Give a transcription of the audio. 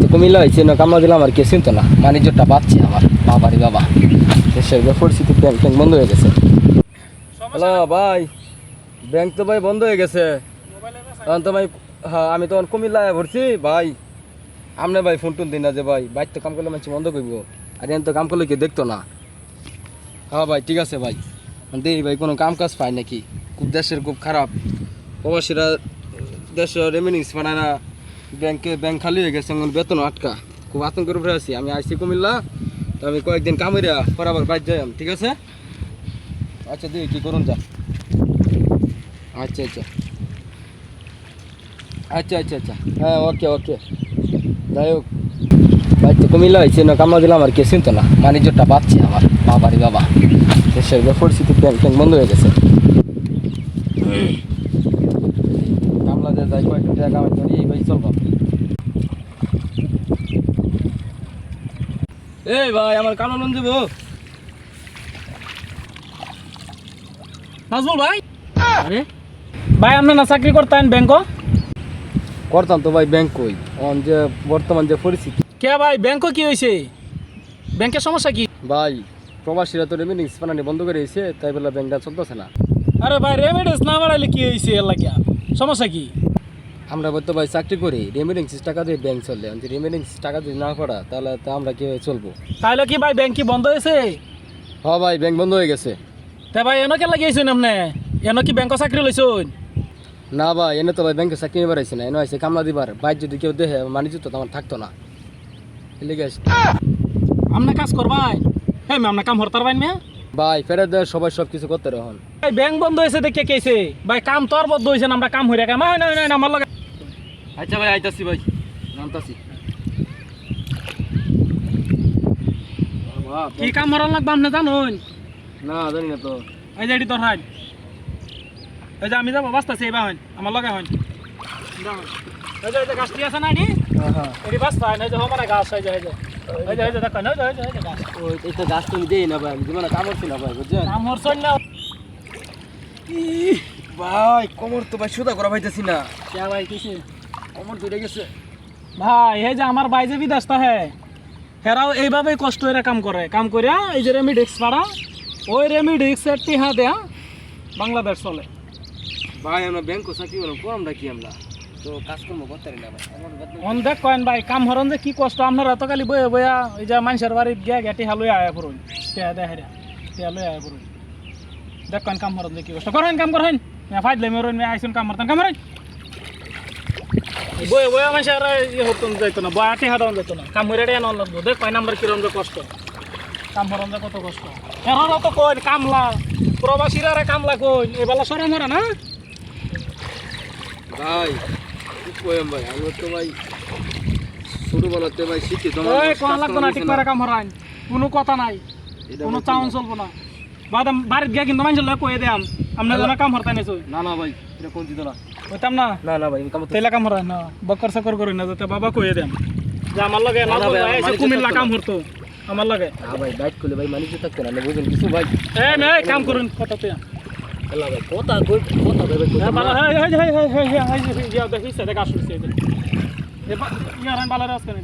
তো কুমিল্লা হয়েছে না কামড়া দিলাম আর কে চিনতো না। বাণিজ্যটা পাচ্ছে আমার বাবারি বাবা। দেশের পরিস্থিতি ব্যাংক ট্যাঙ্ক বন্ধ হয়ে গেছে। হ্যালো ভাই ব্যাংক তো ভাই বন্ধ হয়ে গেছে। তখন তো ভাই হ্যাঁ আমি তখন কুমিল্লায় ভরছি ভাই। আমনে ভাই ফোন টোন দিন না যে ভাই বাইক তো কাম করলে মানুষ বন্ধ করব। আর এন তো কাম করলে কেউ দেখতো না। হ্যাঁ ভাই ঠিক আছে ভাই। দেই ভাই কোনো কাম কাজ পাই নাকি? খুব দেশের খুব খারাপ। প্রবাসীরা দেশের রেমিনিংস পায় না। ব্যাংকে, ব্যাংক খালি হয়ে গেছে, এখন বেতন আটকা। খুব আতঙ্কের উপরে আছি। আমি আইসি কুমিল্লা, তো আমি কয়েকদিন কামেরিয়া পর আবার বাইর যাই ঠিক আছে? আচ্ছা দিই, কি করুন যা। আচ্ছা আচ্ছা। আচ্ছা আচ্ছা আচ্ছা। হ্যাঁ ওকে ওকে। যাই হোক ভাই তো কুমিল্লা হয়েছে না কামড়া দিলাম আর কে চিনতো না। বাণিজ্যটা পাচ্ছে আমার, বাবারি বাবা। দেশের পরিস্থিতি ব্যাংক ট্যাঙ্ক বন্ধ হয়ে গেছে। কামলা যে যাই, কয়েকটা টাকা কামাই করি এই ভাই চলবো এই ভাই আমার কালো লোন দেবো। নাজমুল ভাই? আরে? ভাই আপনি না চাকরি করতেন ব্যাংক করতাম তো ভাই ব্যাংক কই? অন যে বর্তমান যে পরিস্থিতি। কে ভাই ব্যাংক কি হয়েছে ব্যাংকের সমস্যা কি? ভাই প্রবাসীরা তো রেমিনিংস বানানি বন্ধ করে দিয়েছে তাই বলে ব্যাংকটা চলতেছে না। আরে ভাই রেমিডেন্স না বাড়াইলে কি হয়েছে এর লাগিয়া? সমস্যা কি? আমরা তো ভাই চাকরি করি রেমিনিংস টাকা দিয়ে ব্যাংক চলে। যদি রেমিনিংস টাকা যদি না করা তাহলে তো আমরা কীভাবে চলবো? তাহলে কি ভাই ব্যাংক কি বন্ধ হয়েছে? হ্যাঁ ভাই ব্যাংক বন্ধ হয়ে গেছে। তে ভাই এনে কে লাগিয়েছেন আপনি? এনে কি ব্যাংক চাকরি লইছেন না ভাই এনে তো ভাই ব্যাংকে চাকরি নিবার আইছে না এনে আইছে কামলা দিবার। বাইর যদি কেউ দেখে মানিজ তো আমার থাকতো না। লেগে আসছে আপনি কাজ করবাই হ্যাঁ ম্যাম না কাম হরতার ভাই মেয়ে ভাই ফেরত দেয় সবাই সব কিছু করতে রহন ভাই ব্যাংক বন্ধ হয়েছে দেখে কেছে ভাই কাম তোর বদ্ধ হয়েছে আমরা কাম হইরা কাম। হয় না না আমার লগে আচ্ছা ভাই আইতাছি ভাই। নামতাছি। কি কাম হরার লাগবে আপনি জানুন? না জানি না তো। এই যে এটি তোর হাইন। এই যে আমি যাব বাঁচতেছি এবার হইন আমার লগে হইন। এই যে এই যে গাছটি আছে না এটি? হ্যাঁ হ্যাঁ। এটি বাঁচতে হয় না এই যে আমার গাছ এই যে এই যে। এই যে এই যে দেখেন এই এই যে এই যে গাছ। ওই এই তো গাছ তুমি দেই না ভাই আমি জীবনে কাম করছি না ভাই বুঝছেন? কাম হরছন না। ইহ, ভাই কোমর তো ভাই সুদা করা পাইতেছি না। কে ভাই কিসে? কোমর ধরে গেছে। ভাই এই যে আমার ভাই যে বিদেশটা হ্যাঁ হেরাও এইভাবেই কষ্ট করে কাম করে। কাম করে এই যে রেমিডিক্স পাড়া ওই রেমিডিক্সের টিহা দেয়া বাংলাদেশ চলে। ভাই আমরা ব্যাংক চাকরি করলাম আমরা কি আমরা? তো কাজকর্ম করতে পারি না ভাই। আমার বেতন অন দেখ কয়েন ভাই কাম হরন যে কি কষ্ট আপনারা তো খালি বয়ে বয়া এই যে মানুষের বাড়িত গিয়া গেটি হালুই আয়া করুন টিহা দেয়া হেরা টিহা লই আয়া করুন দেখ কয়েন কাম হরন যে কি কষ্ট। করেন কাম করেন ফাইদলে মেরুন আইসুন কাম হরতেন কাম করেন বয়ে বয়া মানুষের ইয়ে হতন যাইতো না বয়া টিহা দেওয়া যেত না। কাম হইরে এনে লাগবো দেখ কয়েন আমরা কিরম যে কষ্ট। কাম হরন যে কত কষ্ট। এখন তো কইন কামলা। প্রবাসীরা রে কামলা কইন এবেলা সরে মরা না? ভাই কইম ভাই। আমি তো ভাই ছোটবেলাতে ভাই শিখি ওই কোয়া লাগতো না ঠিক করে কাম হরাইন কোনো কথা নাই। কোনো চাউন চলবো না। বাদাম বাড়িত গিয়া কিন্তু মানুষের লোক কয়ে দেয়াম। আপনার জন্য কাম হরতাই নিছো না না ভাই এটা কোন দিত না। হইতাম না না না ভাই আমি কাম করতে- তেলা কাম হরা না বকর সকর করি না যাতে বাবা কইয়ে দেন যে আমার লাগে না, না না ভাই, এসে কুমিল্লা কাম না। হরতো আমার লাগে হ্যাঁ ভাই বাইক করলে ভাই মানিজ থাকতো না বুঝুন কিছু ভাই এ নে কাম করুন কথা তুই এলা ভাই কথা কই কথা ভাই হ্যাঁ বালা হ্যাঁ হ্যাঁ হ্যাঁ হ্যাঁ হ্যাঁ হ্যাঁ হ্যাঁ দেখি সে দেখা শুনছে এবার ইয়ার বালা রাস কেন